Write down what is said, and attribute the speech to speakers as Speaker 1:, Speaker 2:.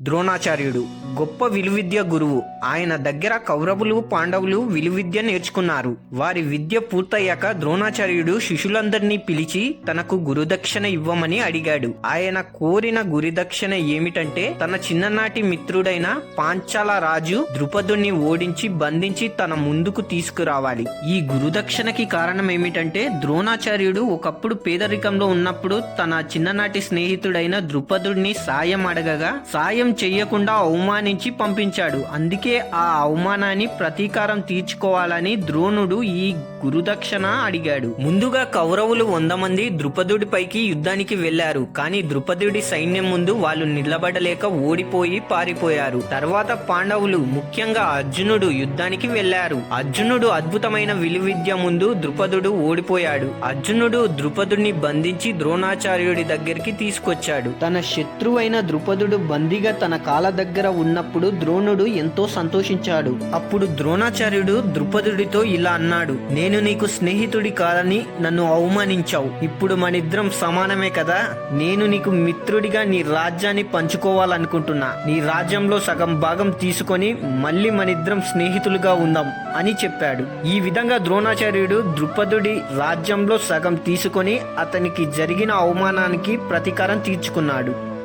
Speaker 1: ద్రోణాచార్యుడు గొప్ప విలువిద్య గురువు. ఆయన దగ్గర కౌరవులు పాండవులు విలువిద్య నేర్చుకున్నారు. వారి విద్య పూర్తయ్యాక ద్రోణాచార్యుడు శిష్యులందరినీ పిలిచి తనకు గురుదక్షిణ ఇవ్వమని అడిగాడు. ఆయన కోరిన గురుదక్షిణ ఏమిటంటే తన చిన్ననాటి మిత్రుడైన పాంచాల రాజు ద్రుపదుని ఓడించి బంధించి తన ముందుకు తీసుకురావాలి. ఈ గురుదక్షిణకి కారణం ఏమిటంటే ద్రోణాచార్యుడు ఒకప్పుడు పేదరికంలో ఉన్నప్పుడు తన చిన్ననాటి స్నేహితుడైన ద్రుపదుడిని సాయం అడగగా సాయం చెయ్యకుండా అవమానించి పంపించాడు. అందుకే ఆ అవమానాన్ని ప్రతీకారం తీర్చుకోవాలని ద్రోణుడు ఈ గురుదక్షణ అడిగాడు. ముందుగా కౌరవులు వంద మంది ద్రుపదుడిపైకి యుద్ధానికి వెళ్ళారు కానీ ద్రుపదుడి సైన్యం ముందు వాళ్ళు నిలబడలేక ఓడిపోయి పారిపోయారు. తర్వాత పాండవులు ముఖ్యంగా అర్జునుడు యుద్ధానికి వెళ్ళారు అర్జునుడు అద్భుతమైన విలువిద్య ముందు ద్రుపదుడు ఓడిపోయాడు. అర్జునుడు ద్రుపదుడిని బంధించి ద్రోణాచార్యుడి దగ్గరికి తీసుకొచ్చాడు. తన శత్రువైన ద్రుపదుడు బందీగా తన కాల దగ్గర ఉన్నప్పుడు ద్రోణుడు ఎంతో సంతోషించాడు. అప్పుడు ద్రోణాచార్యుడు ద్రుపదుడితో ఇలా అన్నాడు నేను నీకు స్నేహితుడి కాదని నన్ను అవమానించావు. ఇప్పుడు మనిద్దరం సమానమే కదా? నేను నీకు మిత్రుడిగా నీ రాజ్యాన్ని పంచుకోవాలనుకుంటున్నా. నీ రాజ్యంలో సగం భాగం తీసుకొని మళ్ళీ మనిద్దరం స్నేహితులుగా ఉందాం అని చెప్పాడు. ఈ విధంగా ద్రోణాచార్యుడు ద్రుపదుడి రాజ్యంలో సగం తీసుకొని అతనికి జరిగిన అవమానానికి ప్రతీకారం తీర్చుకున్నాడు.